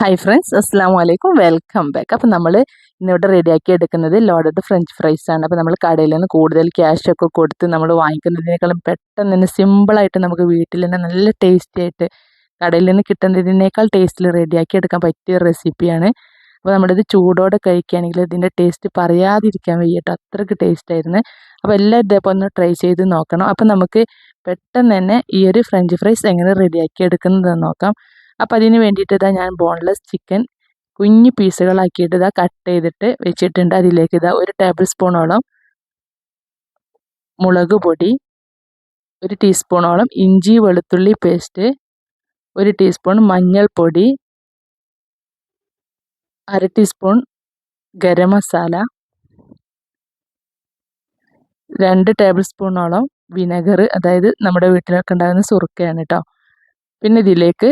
Hi friends അസ്സാം വലൈക്കും welcome back അപ്പോൾ നമ്മൾ ഇന്നിവിടെ റെഡിയാക്കി എടുക്കുന്നത് ലോഡഡ് ഫ്രഞ്ച് ഫ്രൈസ് ആണ്. അപ്പോൾ നമ്മൾ കടയിൽ നിന്ന് കൂടുതൽ ക്യാഷ് ഒക്കെ കൊടുത്ത് നമ്മൾ വാങ്ങിക്കുന്നതിനേക്കാളും പെട്ടെന്ന് തന്നെ സിമ്പിളായിട്ട് നമുക്ക് വീട്ടിൽ തന്നെ നല്ല ടേസ്റ്റി ആയിട്ട് കടയിൽ നിന്ന് കിട്ടുന്നതിനേക്കാൾ ടേസ്റ്റിൽ റെഡിയാക്കി എടുക്കാൻ പറ്റിയ റെസിപ്പിയാണ് അപ്പോൾ ഇത് ചൂടോടെ കഴിക്കുകയാണെങ്കിൽ ഇതിന്റെ ടേസ്റ്റ് പറയാതിരിക്കാൻ വയ്യട്ടോ. അത്രയ്ക്ക് ടേസ്റ്റ് ആയിരുന്നു. അപ്പോൾ എല്ലാവരും ഇതേപോലെ ഒന്ന് ട്രൈ ചെയ്ത് നോക്കണം. അപ്പോൾ നമുക്ക് പെട്ടെന്ന് തന്നെ ഈ ഒരു ഫ്രഞ്ച് ഫ്രൈസ് എങ്ങനെ റെഡിയാക്കി എടുക്കുന്നതെന്ന് നോക്കാം. അപ്പോൾ അതിന് വേണ്ടിയിട്ട് ഇതാ ഞാൻ ബോൺലെസ് ചിക്കൻ കുഞ്ഞു പീസുകളാക്കിയിട്ട് ഇതാ കട്ട് ചെയ്തിട്ട് വെച്ചിട്ടുണ്ട്. അതിലേക്ക് ഇതാ ഒരു ടേബിൾ സ്പൂണോളം മുളക് പൊടി ഒരു ടീസ്പൂണോളം ഇഞ്ചി വെളുത്തുള്ളി പേസ്റ്റ് ഒരു ടീസ്പൂൺ മഞ്ഞൾപ്പൊടി അര ടീസ്പൂൺ ഗരം മസാല രണ്ട് ടേബിൾ സ്പൂണോളം വിനെഗർ അതായത് നമ്മുടെ വീട്ടിലൊക്കെ ഉണ്ടാകുന്ന സുറുക്കയാണ് കേട്ടോ പിന്നെ ഇതിലേക്ക്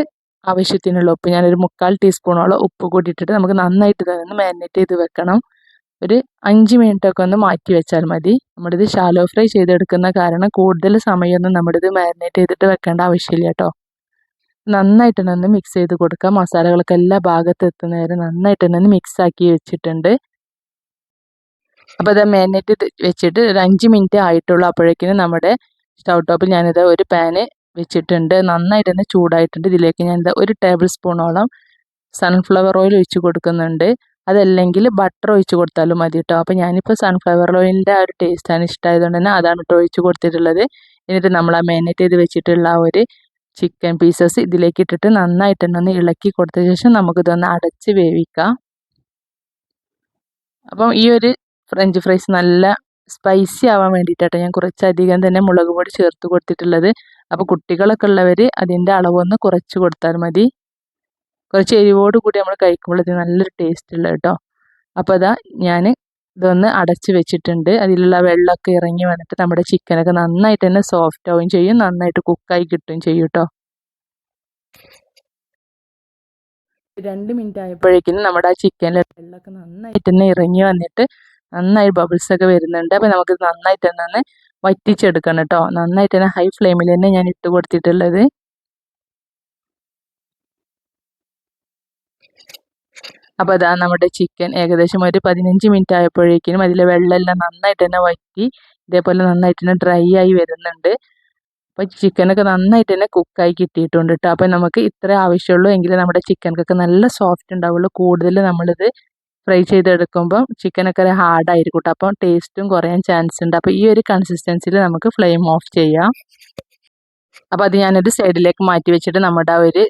ആവശ്യത്തിനുള്ള ഉപ്പ്. ഞാനൊരു മുക്കാൽ ടീസ്പൂണോളം ഉപ്പ് കൂട്ടിയിട്ടിട്ട് നമുക്ക് നന്നായിട്ട് തന്നെ മാരിനേറ്റ് ചെയ്ത് വെക്കണം. ഒരു അഞ്ച് മിനിറ്റൊക്കെ ഒന്ന് മാറ്റി വെച്ചാൽ മതി. നമ്മളിത് ഷാലോ ഫ്രൈ ചെയ്തെടുക്കുന്ന കാരണം കൂടുതൽ സമയമൊന്നും നമ്മളിത് മാരിനേറ്റ് ചെയ്തിട്ട് വെക്കേണ്ട ആവശ്യമില്ല കേട്ടോ. നന്നായിട്ട് തന്നെ ഒന്ന് മിക്സ് ചെയ്ത് കൊടുക്കുക. മസാലകളൊക്കെ എല്ലാ ഭാഗത്ത് എത്തുന്ന വരെ നന്നായിട്ട് തന്നെ മിക്സ് ആക്കി വെച്ചിട്ടുണ്ട്. അപ്പോൾ അത് മാരിനേറ്റ് വെച്ചിട്ട് ഒരു അഞ്ച് മിനിറ്റ് ആയിട്ടുള്ള അപ്പോഴേക്കിനും നമ്മുടെ സ്റ്റൗ ടോപ്പിൽ ഞാനിത് ഒരു പാന് വെച്ചിട്ടുണ്ട്. നന്നായിട്ട് തന്നെ ചൂടായിട്ടുണ്ട്. ഇതിലേക്ക് ഞാൻ ഒരു ടേബിൾ സ്പൂണോളം സൺഫ്ലവർ ഓയിൽ ഒഴിച്ച് കൊടുക്കുന്നുണ്ട്. അതല്ലെങ്കിൽ ബട്ടർ ഒഴിച്ച് കൊടുത്താലും മതി കേട്ടോ അപ്പോൾ ഞാനിപ്പോൾ സൺഫ്ലവർ ഓയിലിന്റെ ആ ഒരു ടേസ്റ്റാണ് ഇഷ്ടമായതുകൊണ്ട് തന്നെ അതാണ് കേട്ടോ ഒഴിച്ച് കൊടുത്തിട്ടുള്ളത്. എന്നിട്ട് നമ്മൾ ആ മാരിനേറ്റ് ചെയ്ത് വെച്ചിട്ടുള്ള ആ ഒരു ചിക്കൻ പീസസ് ഇതിലേക്ക് ഇട്ടിട്ട് നന്നായിട്ട് തന്നെ ഒന്ന് ഇളക്കി കൊടുത്ത ശേഷം നമുക്കിതൊന്ന് അടച്ച് വേവിക്കാം. അപ്പം ഈ ഒരു ഫ്രഞ്ച് ഫ്രൈസ് നല്ല സ്പൈസി ആവാൻ വേണ്ടിയിട്ടാണ് ഞാൻ കുറച്ചധികം തന്നെ മുളക് പൊടി ചേർത്ത് കൊടുത്തിട്ടുള്ളത്. അപ്പോൾ കുട്ടികളൊക്കെ ഉള്ളവർ അതിന്റെ അളവൊന്ന് കുറച്ച് കൊടുത്താൽ മതി. കുറച്ച് എരിവോട് കൂടി നമ്മൾ കഴിക്കുമ്പോൾ ഇത് നല്ലൊരു ടേസ്റ്റ് ഉള്ളത് കേട്ടോ. അപ്പോൾ അതാ ഞാൻ ഇതൊന്ന് അടച്ച് വെച്ചിട്ടുണ്ട്. അതിലുള്ള വെള്ളമൊക്കെ ഇറങ്ങി വന്നിട്ട് നമ്മുടെ ചിക്കനൊക്കെ നന്നായിട്ട് തന്നെ സോഫ്റ്റ് ആവുകയും ചെയ്യും. നന്നായിട്ട് കുക്കായി കിട്ടുകയും ചെയ്യും കേട്ടോ. രണ്ട് മിനിറ്റ് ആയപ്പോഴേക്കും നമ്മുടെ ആ ചിക്കനിലെ വെള്ളമൊക്കെ നന്നായിട്ട് തന്നെ ഇറങ്ങി വന്നിട്ട് നന്നായി ബബിൾസ് ഒക്കെ വരുന്നുണ്ട്. അപ്പോൾ നമുക്ക് നന്നായിട്ട് തന്നെ വറ്റിച്ചെടുക്കണം കേട്ടോ. നന്നായിട്ട് തന്നെ ഹൈ ഫ്ലെയിമിൽ തന്നെ ഞാൻ ഇട്ട് കൊടുത്തിട്ടുള്ളത്. അപ്പോൾ അതാ നമ്മുടെ ചിക്കൻ ഏകദേശം ഒരു പതിനഞ്ച് മിനിറ്റ് ആയപ്പോഴേക്കും അതിലെ വെള്ളമെല്ലാം നന്നായിട്ട് തന്നെ വറ്റി ഇതേപോലെ നന്നായിട്ട് തന്നെ ഡ്രൈ ആയി വരുന്നുണ്ട്. അപ്പോൾ ചിക്കനൊക്കെ നന്നായിട്ട് തന്നെ കുക്കായി കിട്ടിയിട്ടുണ്ട് കേട്ടോ. അപ്പോൾ നമുക്ക് ഇത്ര ആവശ്യമുള്ളൂ എങ്കിൽ നമ്മുടെ ചിക്കനൊക്കെ നല്ല സോഫ്റ്റ് ഉണ്ടാവുള്ളൂ. കൂടുതൽ നമ്മളിത് ഫ്രൈ ചെയ്തെടുക്കുമ്പം ചിക്കനൊക്കെ ഹാർഡായിരിക്കും കേട്ടോ അപ്പം ടേസ്റ്റും കുറയാൻ ചാൻസ് ഉണ്ട് അപ്പോൾ ഈ ഒരു കൺസിസ്റ്റൻസിയിൽ നമുക്ക് ഫ്ലെയിം ഓഫ് ചെയ്യാം. അപ്പോൾ അത് ഞാനൊരു സൈഡിലേക്ക് മാറ്റി വെച്ചിട്ട് നമ്മുടെ ആ ഒരു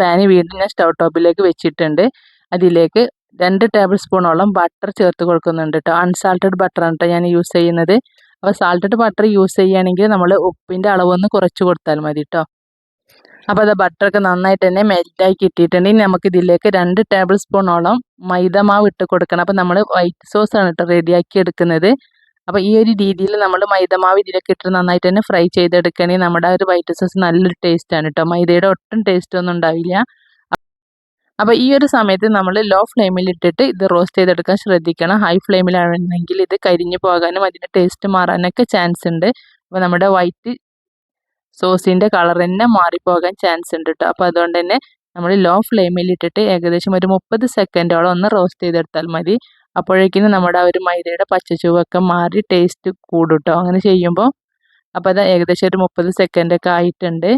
പാന് വീണ്ടും ഞാൻ സ്റ്റൗ ടോപ്പിലേക്ക് വെച്ചിട്ടുണ്ട്. അതിലേക്ക് രണ്ട് ടേബിൾ സ്പൂണോളം ബട്ടർ ചേർത്ത് കൊടുക്കുന്നുണ്ട് കേട്ടോ. അൺസാൾട്ടഡ് ബട്ടറാണ് കേട്ടോ ഞാൻ യൂസ് ചെയ്യുന്നത്. അപ്പോൾ സാൾട്ടഡ് ബട്ടർ യൂസ് ചെയ്യുകയാണെങ്കിൽ നമ്മൾ ഉപ്പിന്റെ അളവൊന്ന് കുറച്ച് കൊടുത്താൽ മതി കേട്ടോ. അപ്പോൾ അത് ബട്ടറൊക്കെ നന്നായിട്ട് തന്നെ മെൽറ്റായി ഇനി നമുക്ക് ഇതിലേക്ക് രണ്ട് ടേബിൾ സ്പൂണോളം മൈദ മാവ് ഇട്ട് കൊടുക്കണം. അപ്പോൾ നമ്മൾ വൈറ്റ് സോസ് ആണ് കേട്ടോ റെഡിയാക്കി എടുക്കുന്നത്. അപ്പോൾ ഈ ഒരു രീതിയിൽ നമ്മൾ മൈദമാവ് ഇതിലേക്ക് ഇട്ട് നന്നായിട്ട് തന്നെ ഫ്രൈ ചെയ്തെടുക്കുകയാണെങ്കിൽ നമ്മുടെ ഒരു വൈറ്റ് സോസ് നല്ലൊരു ആണ് കേട്ടോ. മൈദയുടെ ഒട്ടും ടേസ്റ്റ് ഒന്നും ഉണ്ടാവില്ല. അപ്പോൾ ഈ ഒരു സമയത്ത് നമ്മൾ ലോ ഫ്ലെയിമിൽ ഇട്ടിട്ട് ഇത് റോസ്റ്റ് ചെയ്തെടുക്കാൻ ശ്രദ്ധിക്കണം. ഹൈ ഫ്ലെയിമിലാണെങ്കിൽ ഇത് കരിഞ്ഞു പോകാനും അതിന്റെ ടേസ്റ്റ് മാറാനൊക്കെ ചാൻസ് ഉണ്ട്. അപ്പോൾ നമ്മുടെ വൈറ്റ് സോസിന്റെ കളർ തന്നെ മാറിപ്പോകാൻ ചാൻസ് ഉണ്ട് കേട്ടോ അപ്പോൾ അതുകൊണ്ട് തന്നെ നമ്മൾ ലോ ഫ്ലെയിമിൽ ഇട്ടിട്ട് ഏകദേശം ഒരു മുപ്പത് സെക്കൻഡോളം ഒന്ന് റോസ്റ്റ് ചെയ്തെടുത്താൽ മതി. അപ്പോഴേക്കും നമ്മുടെ ആ ഒരു മൈദയുടെ പച്ചച്ചുവൊക്കെ മാറി ടേസ്റ്റ് കൂടും കേട്ടോ അങ്ങനെ ചെയ്യുമ്പോൾ അപ്പോൾ അത് ഏകദേശം ഒരു മുപ്പത് സെക്കൻഡൊക്കെ ആയിട്ടുണ്ട്.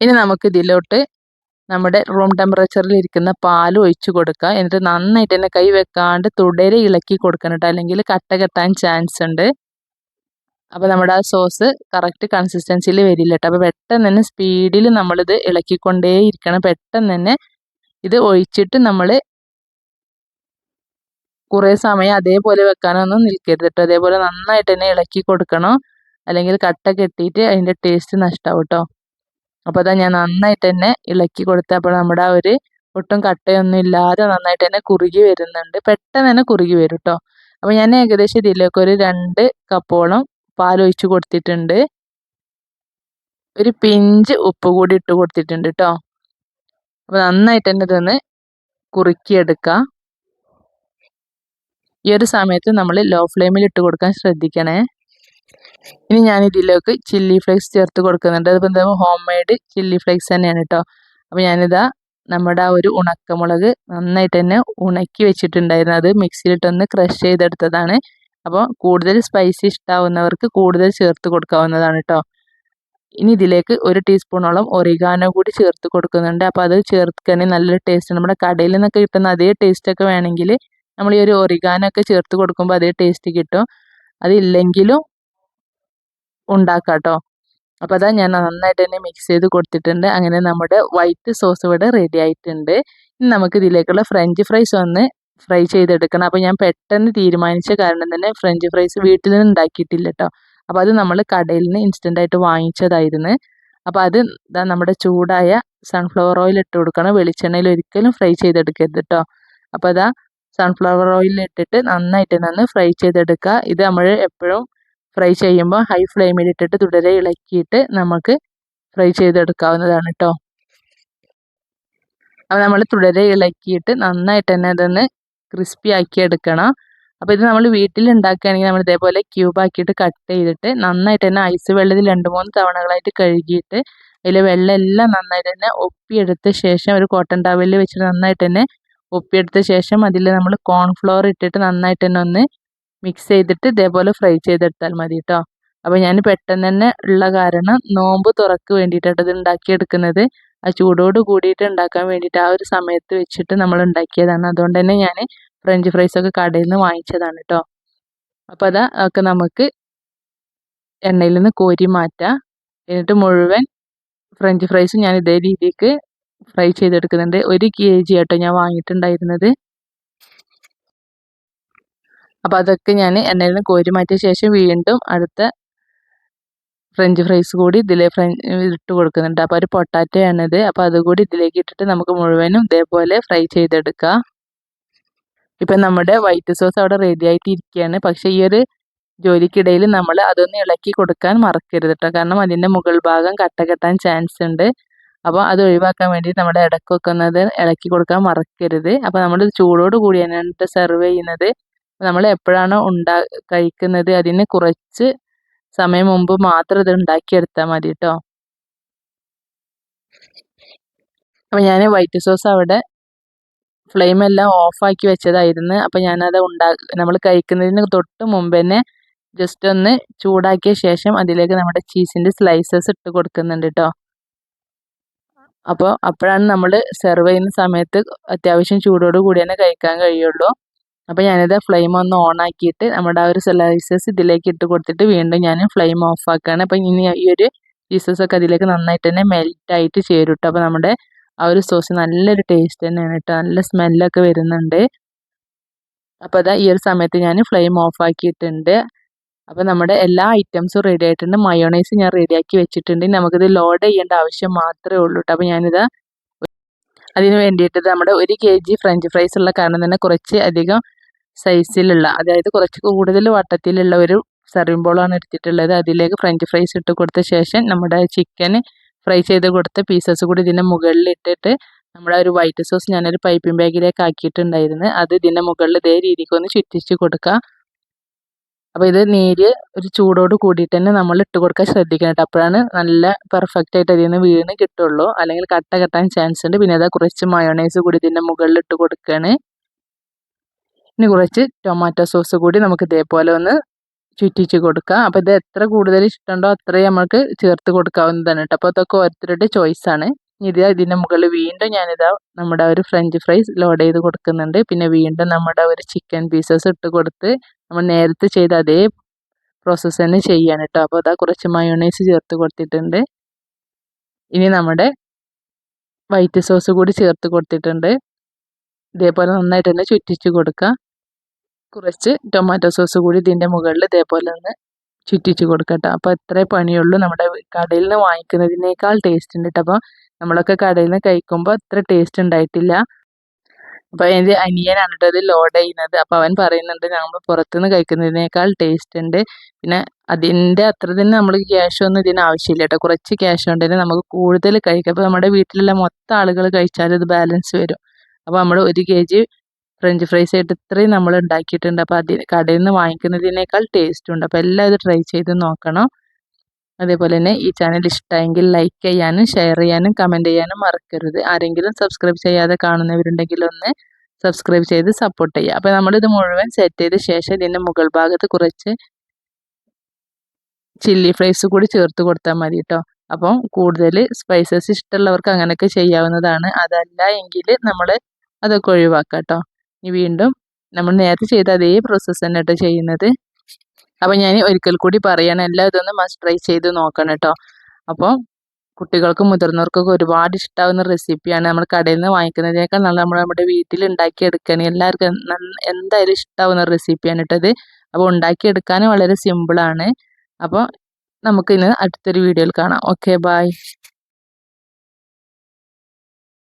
ഇനി നമുക്ക് ഇതിലോട്ട് നമ്മുടെ റൂം ടെമ്പറേച്ചറിൽ ഇരിക്കുന്ന പാൽ ഒഴിച്ചു കൊടുക്കുക എന്നിട്ട് നന്നായിട്ട് തന്നെ കൈ വെക്കാണ്ട് തുടരെ ഇളക്കി കൊടുക്കണം കേട്ടോ അല്ലെങ്കിൽ കട്ട കെട്ടാൻ ചാൻസ് ഉണ്ട്. അപ്പോൾ നമ്മുടെ ആ സോസ് കറക്റ്റ് കൺസിസ്റ്റൻസിയിൽ വരില്ല കേട്ടോ അപ്പോൾ പെട്ടെന്ന് തന്നെ സ്പീഡിൽ നമ്മളിത് ഇളക്കിക്കൊണ്ടേ ഇരിക്കണം. പെട്ടെന്ന് തന്നെ ഇത് ഒഴിച്ചിട്ട് നമ്മൾ കുറേ സമയം അതേപോലെ വെക്കാനൊന്നും നിൽക്കരുത് കേട്ടോ അതേപോലെ നന്നായിട്ട് തന്നെ ഇളക്കി കൊടുക്കണം? അല്ലെങ്കിൽ കട്ട കെട്ടിയിട്ട് അതിന്റെ ടേസ്റ്റ് നഷ്ടമാവും കേട്ടോ അപ്പോൾ അതാ ഞാൻ നന്നായിട്ട് തന്നെ ഇളക്കി കൊടുത്തപ്പോൾ നമ്മുടെ ഒരു ഒട്ടും കട്ടയൊന്നും ഇല്ലാതെ നന്നായിട്ട് തന്നെ കുറുകി വരുന്നുണ്ട്. പെട്ടെന്ന് തന്നെ കുറുകി വരും കേട്ടോ അപ്പോൾ ഞാൻ ഏകദേശം ഇതിലേക്ക് ഒരു രണ്ട് കപ്പോളം പാലൊഴിച്ച് കൊടുത്തിട്ടുണ്ട്. ഒരു പിഞ്ച് ഉപ്പ് കൂടി ഇട്ട് കൊടുത്തിട്ടുണ്ട് കേട്ടോ അപ്പോൾ നന്നായിട്ട് തന്നെ ഇതൊന്ന് കുറുക്കിയെടുക്കുക ഈ ഒരു സമയത്ത് നമ്മൾ ലോ ഫ്ലെയിമിൽ ഇട്ട് കൊടുക്കാൻ ശ്രദ്ധിക്കണേ. ഇനി ഞാൻ ഇതിലേക്ക് ചില്ലി ഫ്ലേക്സ് ചേർത്ത് കൊടുക്കുന്നുണ്ട്. അതിപ്പോൾ എന്താ ഹോം മെയ്ഡ് ചില്ലി ഫ്ലേക്സ് തന്നെയാണ് കേട്ടോ അപ്പോൾ ഞാനിതാ നമ്മുടെ ആ ഒരു ഉണക്കമുളക് നന്നായിട്ട് തന്നെ ഉണക്കി വെച്ചിട്ടുണ്ടായിരുന്നു. അത് മിക്സിയിലിട്ടൊന്ന് ക്രഷ് ചെയ്തെടുത്തതാണ്. അപ്പോൾ കൂടുതൽ സ്പൈസി ഇഷ്ടാവുന്നവർക്ക് കൂടുതൽ ചേർത്ത് കൊടുക്കാവുന്നതാണ് കേട്ടോ ഇനി ഇതിലേക്ക് ഒരു ടീസ്പൂണോളം ഒറിഗാനോ കൂടി ചേർത്ത് കൊടുക്കുന്നുണ്ട്. അപ്പോൾ അത് ചേർക്കാനും നല്ലൊരു ടേസ്റ്റ് നമ്മുടെ കടയിൽ നിന്നൊക്കെ കിട്ടുന്ന അതേ ടേസ്റ്റ് ഒക്കെ വേണമെങ്കിൽ നമ്മൾ ഈ ഒരു ഒറിഗാനോ ഒക്കെ ചേർത്ത് കൊടുക്കുമ്പോൾ അതേ ടേസ്റ്റ് കിട്ടും. അതില്ലെങ്കിലും ഉണ്ടാക്കാം കേട്ടോ അപ്പോൾ അതാ ഞാൻ നന്നായിട്ട് തന്നെ മിക്സ് ചെയ്ത് കൊടുത്തിട്ടുണ്ട്. അങ്ങനെ നമ്മുടെ വൈറ്റ് സോസ് ഇവിടെ റെഡി ആയിട്ടുണ്ട്. ഇനി നമുക്ക് ഇതിലേക്കുള്ള ഫ്രഞ്ച് ഫ്രൈസ് ഒന്ന് ഫ്രൈ ചെയ്തെടുക്കണം. അപ്പോൾ ഞാൻ പെട്ടെന്ന് തീരുമാനിച്ച കാരണം തന്നെ ഫ്രഞ്ച് ഫ്രൈസ് വീട്ടിൽ നിന്ന് ഉണ്ടാക്കിയിട്ടില്ല കേട്ടോ അപ്പോൾ അത് നമ്മൾ കടയിൽ നിന്ന് ഇൻസ്റ്റന്റ് ആയിട്ട് വാങ്ങിച്ചതായിരുന്നു. അപ്പോൾ അത് നമ്മുടെ ചൂടായ സൺഫ്ലവർ ഓയിൽ ഇട്ട് കൊടുക്കണം. വെളിച്ചെണ്ണയിൽ ഒരിക്കലും ഫ്രൈ ചെയ്തെടുക്കരുത് കേട്ടോ അപ്പോൾ അതാ സൺഫ്ലവർ ഓയിൽ ഇട്ടിട്ട് നന്നായിട്ട് നിന്ന് ഫ്രൈ ചെയ്തെടുക്കുക. ഇത് നമ്മൾ എപ്പോഴും ഫ്രൈ ചെയ്യുമ്പോൾ ഹൈ ഫ്ലെയിമിൽ ഇട്ടിട്ട് തുടരെ ഇളക്കിയിട്ട് നമുക്ക് ഫ്രൈ ചെയ്തെടുക്കാവുന്നതാണ് കേട്ടോ അപ്പോൾ നമ്മൾ തുടരെ ഇളക്കിയിട്ട് നന്നായിട്ട് തന്നെ അതൊന്ന് ക്രിസ്പി ആക്കി എടുക്കണം അപ്പോൾ ഇത് നമ്മൾ വീട്ടിൽ ഉണ്ടാക്കുകയാണെങ്കിൽ നമ്മൾ ഇതേപോലെ ക്യൂബ് ആക്കിയിട്ട് കട്ട് ചെയ്തിട്ട് നന്നായിട്ട് തന്നെ ഐസ് വെള്ളത്തിൽ രണ്ട് മൂന്ന് തവണകളായിട്ട് കഴുകിയിട്ട് അതിൽ വെള്ളം എല്ലാം നന്നായിട്ട് തന്നെ ഒപ്പിയെടുത്ത ശേഷം ഒരു കോട്ടൺ ടവലിൽ വെച്ചിട്ട് നന്നായിട്ട് തന്നെ ഒപ്പിയെടുത്ത ശേഷം അതിൽ നമ്മൾ കോൺഫ്ലോർ ഇട്ടിട്ട് നന്നായിട്ട് തന്നെ ഒന്ന് മിക്സ് ചെയ്തിട്ട് ഇതേപോലെ ഫ്രൈ ചെയ്തെടുത്താൽ മതി കേട്ടോ അപ്പോൾ ഞാൻ പെട്ടെന്ന് തന്നെ ഉള്ള കാരണം നോമ്പ് തുറക്ക് വേണ്ടിയിട്ടാണ് ഇത് ഉണ്ടാക്കിയെടുക്കുന്നത്. ആ ചൂടോട് കൂടിയിട്ട് ഉണ്ടാക്കാൻ വേണ്ടിയിട്ട് ആ ഒരു സമയത്ത് വെച്ചിട്ട് നമ്മൾ ഉണ്ടാക്കിയതാണ്. അതുകൊണ്ട് തന്നെ ഞാൻ ഫ്രഞ്ച് ഫ്രൈസ് ഒക്കെ കടയിൽ നിന്ന് വാങ്ങിച്ചതാണ് കേട്ടോ അപ്പോൾ അതാ ഒക്കെ നമുക്ക് എണ്ണയിൽ നിന്ന് കോരി മാറ്റാം. എന്നിട്ട് മുഴുവൻ ഫ്രഞ്ച് ഫ്രൈസ് ഞാൻ ഇതേ രീതിക്ക് ഫ്രൈ ചെയ്തെടുക്കുന്നുണ്ട്. ഒരു കെ ജി ആട്ടോ ഞാൻ വാങ്ങിയിട്ടുണ്ടായിരുന്നത്. അപ്പോൾ അതൊക്കെ ഞാൻ എണ്ണയിൽ നിന്ന് കോരി മാറ്റിയ ശേഷം വീണ്ടും അടുത്ത ഫ്രഞ്ച് ഫ്രൈസ് കൂടി ഇതിൽ ഇട്ട് കൊടുക്കുന്നുണ്ട്. അപ്പോൾ ഒരു പൊട്ടാറ്റോ അപ്പോൾ അതുകൂടി ഇതിലേക്ക് ഇട്ടിട്ട് നമുക്ക് മുഴുവനും ഇതേപോലെ ഫ്രൈ ചെയ്തെടുക്കാം. ഇപ്പം നമ്മുടെ വൈറ്റ് സോസ് അവിടെ റെഡി ആയിട്ട് ഇരിക്കുകയാണ് പക്ഷേ ഈ ഒരു ജോലിക്കിടയിൽ നമ്മൾ അതൊന്ന് ഇളക്കി കൊടുക്കാൻ മറക്കരുത് കേട്ടോ കാരണം അതിന്റെ മുകൾ ഭാഗം കട്ട കെട്ടാൻ ചാൻസ് ഉണ്ട്. അപ്പോൾ അത് ഒഴിവാക്കാൻ വേണ്ടി നമ്മുടെ ഇടക്കൊക്കെ വെക്കുന്നത് ഇളക്കി കൊടുക്കാൻ മറക്കരുത്. അപ്പോൾ നമ്മൾ ചൂടോട് കൂടിയാണ് സെർവ് ചെയ്യുന്നത്. നമ്മൾ എപ്പോഴാണോ ഉണ്ടാ കഴിക്കുന്നത് അതിന് കുറച്ച് സമയം മുമ്പ് മാത്രം ഇത് ഉണ്ടാക്കിയെടുത്താൽ മതി കേട്ടോ അപ്പം ഞാൻ വൈറ്റ് സോസ് അവിടെ ഫ്ലെയിം എല്ലാം ഓഫാക്കി വെച്ചതായിരുന്നു. അപ്പം ഞാനത് ഉണ്ടാ നമ്മൾ കഴിക്കുന്നതിന് തൊട്ട് മുമ്പ് തന്നെ ജസ്റ്റ് ഒന്ന് ചൂടാക്കിയ ശേഷം അതിലേക്ക് നമ്മുടെ ചീസിന്റെ സ്ലൈസസ് ഇട്ട് കൊടുക്കുന്നുണ്ട് കേട്ടോ അപ്പോൾ അപ്പോഴാണ് നമ്മൾ സെർവ് ചെയ്യുന്ന സമയത്ത് അത്യാവശ്യം ചൂടോട് കൂടി തന്നെ കഴിക്കാൻ കഴിയുള്ളൂ. അപ്പോൾ ഞാനിത് ഫ്ലെയിം ഒന്ന് ഓൺ ആക്കിയിട്ട് നമ്മുടെ ആ ഒരു സ്ലൈസസ് ഇതിലേക്ക് ഇട്ട് കൊടുത്തിട്ട് വീണ്ടും ഞാൻ ഫ്ലെയിം ഓഫ് ആക്കുകയാണ് അപ്പോൾ ഇനി ഈ ഒരു പീസസ് ഒക്കെ അതിലേക്ക് നന്നായിട്ട് തന്നെ മെൽറ്റ് ആയിട്ട് ചേരും കേട്ടോ അപ്പോൾ നമ്മുടെ ആ ഒരു സോസ് നല്ലൊരു ടേസ്റ്റ് തന്നെയാണ് കേട്ടോ നല്ല സ്മെല്ലൊക്കെ വരുന്നുണ്ട്. അപ്പോൾ അതാ ഈ ഒരു സമയത്ത് ഞാൻ ഫ്ലെയിം ഓഫ് ആക്കിയിട്ടുണ്ട്. അപ്പോൾ നമ്മുടെ എല്ലാ ഐറ്റംസും റെഡി ആയിട്ടുണ്ട്. മയോണൈസ് ഞാൻ റെഡിയാക്കി വെച്ചിട്ടുണ്ട്. നമുക്കിത് ലോഡ് ചെയ്യേണ്ട ആവശ്യം മാത്രമേ ഉള്ളൂ കേട്ടോ അപ്പോൾ ഞാനിത് അതിന് വേണ്ടിയിട്ട് നമ്മുടെ ഒരു കെ ജി ഫ്രഞ്ച് ഫ്രൈസ് ഉള്ള കാരണം തന്നെ കുറച്ച് അധികം സൈസിലുള്ള അതായത് കുറച്ച് കൂടുതൽ വട്ടത്തിലുള്ള ഒരു സെർവിംഗ് ബോളാണ് എടുത്തിട്ടുള്ളത്. അതിലേക്ക് ഫ്രഞ്ച് ഫ്രൈസ് ഇട്ട് കൊടുത്ത ശേഷം നമ്മുടെ ചിക്കൻ ഫ്രൈ ചെയ്ത് കൊടുത്ത പീസസ് കൂടി ഇതിന്റെ മുകളിൽ ഇട്ടിട്ട് നമ്മുടെ ഒരു വൈറ്റ് സോസ് ഞാനൊരു പൈപ്പിംഗ് ബാഗിലേക്ക് ആക്കിയിട്ടുണ്ടായിരുന്നു. അത് ഇതിന്റെ മുകളിൽ ഇതേ രീതിക്ക് ഒന്ന് ചുറ്റിച്ച് കൊടുക്കുക. അപ്പോൾ ഇത് നീര് ഒരു ചൂടോട് കൂടിയിട്ട് തന്നെ നമ്മൾ ഇട്ട് കൊടുക്കാൻ ശ്രദ്ധിക്കണം കേട്ടോ അപ്പോഴാണ് നല്ല പെർഫെക്റ്റ് ആയിട്ട് അതിൽ നിന്ന് വീണ് കിട്ടുള്ളൂ. അല്ലെങ്കിൽ കട്ട കെട്ടാൻ ചാൻസ് ഉണ്ട്. പിന്നെ അതാ കുറച്ച് മയോണൈസ് കൂടി ഇതിന്റെ മുകളിൽ ഇട്ട് കൊടുക്കുകയാണ് ഇനി കുറച്ച് ടൊമാറ്റോ സോസ് കൂടി നമുക്ക് ഇതേപോലെ ഒന്ന് ചുറ്റിച്ച് കൊടുക്കാം. അപ്പോൾ ഇത് എത്ര കൂടുതൽ ഇഷ്ടമുണ്ടോ അത്രയും നമുക്ക് ചേർത്ത് കൊടുക്കാവുന്നതാണ് കേട്ടോ അപ്പോൾ അതൊക്കെ ഓരോരുത്തരുടെ ചോയ്സാണ് ഇത് ഇതിന്റെ മുകളിൽ വീണ്ടും ഞാനിതാ നമ്മുടെ ഒരു ഫ്രഞ്ച് ഫ്രൈസ് ലോഡ് ചെയ്ത് കൊടുക്കുന്നുണ്ട്. പിന്നെ വീണ്ടും നമ്മുടെ ഒരു ചിക്കൻ പീസസ് ഇട്ട് കൊടുത്ത് നമ്മൾ നേരത്തെ ചെയ്ത അതേ പ്രോസസ്സ് തന്നെ ചെയ്യാണ് കേട്ടോ അപ്പോൾ അതാ കുറച്ച് മയോണൈസ് ചേർത്ത് കൊടുത്തിട്ടുണ്ട്. ഇനി നമ്മുടെ വൈറ്റ് സോസ് കൂടി ചേർത്ത് കൊടുത്തിട്ടുണ്ട്. ഇതേപോലെ നന്നായിട്ട് തന്നെ ചുറ്റിച്ച് കൊടുക്കുക. കുറച്ച് ടൊമാറ്റോ സോസ് കൂടി ഇതിന്റെ മുകളിൽ ഇതേപോലെ ഒന്ന് ചുറ്റിച്ച് കൊടുക്കട്ടെ അപ്പോൾ അത്രേ പണിയുള്ളൂ നമ്മുടെ കടയിൽ നിന്ന് വാങ്ങിക്കുന്നതിനേക്കാൾ ടേസ്റ്റ് ഉണ്ട് കേട്ടോ അപ്പോൾ നമ്മളൊക്കെ കടയിൽ നിന്ന് കഴിക്കുമ്പോൾ അത്ര ടേസ്റ്റ് ഉണ്ടായിട്ടില്ല. അപ്പോൾ എന്റെ അനിയനാണ് കേട്ടോ ഇത് ലോഡ് ചെയ്യുന്നത്. അപ്പോൾ അവൻ പറയുന്നുണ്ട് നമ്മൾ പുറത്തുനിന്ന് കഴിക്കുന്നതിനേക്കാൾ ടേസ്റ്റ് ഉണ്ട്. പിന്നെ അതിന്റെ അത്ര തന്നെ നമ്മൾ ക്യാഷ് ഒന്നും ഇതിന് ആവശ്യമില്ല കേട്ടോ. കുറച്ച് ക്യാഷ് ഉണ്ടെങ്കിൽ നമുക്ക് കൂടുതൽ കഴിക്കാം. അപ്പോൾ നമ്മുടെ വീട്ടിലുള്ള മൊത്തം ആളുകൾ കഴിച്ചാൽ ഇത് ബാലൻസ് വരും. അപ്പോൾ നമ്മൾ ഒരു കെ ജി ഫ്രഞ്ച് ഫ്രൈസ് ആയിട്ട് ഇത്രയും നമ്മൾ ഉണ്ടാക്കിയിട്ടുണ്ട്. അപ്പോൾ അതിന് കടയിൽ നിന്ന് വാങ്ങിക്കുന്നതിനേക്കാൾ ടേസ്റ്റ് ഉണ്ട്. അപ്പോൾ ഇത് ട്രൈ ചെയ്ത് നോക്കണം. അതേപോലെ തന്നെ ഈ ചാനൽ ഇഷ്ടമായെങ്കിൽ ലൈക്ക് ചെയ്യാനും ഷെയർ ചെയ്യാനും കമന്റ് ചെയ്യാനും മറക്കരുത്. ആരെങ്കിലും സബ്സ്ക്രൈബ് ചെയ്യാതെ കാണുന്നവരുണ്ടെങ്കിൽ ഒന്ന് സബ്സ്ക്രൈബ് ചെയ്ത് സപ്പോർട്ട് ചെയ്യുക. അപ്പോൾ നമ്മളിത് മുഴുവൻ സെറ്റ് ചെയ്ത ശേഷം ഇതിന്റെ മുകൾ ഭാഗത്ത് കുറച്ച് ചില്ലി ഫ്ലേക്സ് കൂടി ചേർത്ത് കൊടുത്താൽ മതി കേട്ടോ അപ്പം കൂടുതൽ സ്പൈസസ് ഇഷ്ടമുള്ളവർക്ക് അങ്ങനെയൊക്കെ ചെയ്യാവുന്നതാണ്. അതല്ല എങ്കിൽ നമ്മൾ അതൊക്കെ ഒഴിവാക്കാം കേട്ടോ ഇനി വീണ്ടും നമ്മൾ നേരത്തെ ചെയ്ത അതേ പ്രോസസ്സ് തന്നെ കേട്ടോ ചെയ്യുന്നത്. അപ്പോൾ ഞാൻ ഒരിക്കൽ കൂടി പറയണം എല്ലാം ഇതൊന്ന് മസ്റ്റ് ട്രൈ ചെയ്ത് നോക്കണം കേട്ടോ അപ്പോൾ കുട്ടികൾക്കും മുതിർന്നവർക്കൊക്കെ ഒരുപാട് ഇഷ്ടമാവുന്ന റെസിപ്പിയാണ് നമ്മൾ കടയിൽ നിന്ന് വാങ്ങിക്കുന്നതിനേക്കാൾ നല്ല നമ്മൾ നമ്മുടെ വീട്ടിൽ ഉണ്ടാക്കിയെടുക്കുകയാണെങ്കിൽ എല്ലാവർക്കും എന്തായാലും ഇഷ്ടമാവുന്ന റെസിപ്പിയാണ് കേട്ടത് അപ്പോൾ ഉണ്ടാക്കിയെടുക്കാനും വളരെ സിമ്പിളാണ് അപ്പോൾ നമുക്കിന്ന് അടുത്തൊരു വീഡിയോയിൽ കാണാം. Okay bye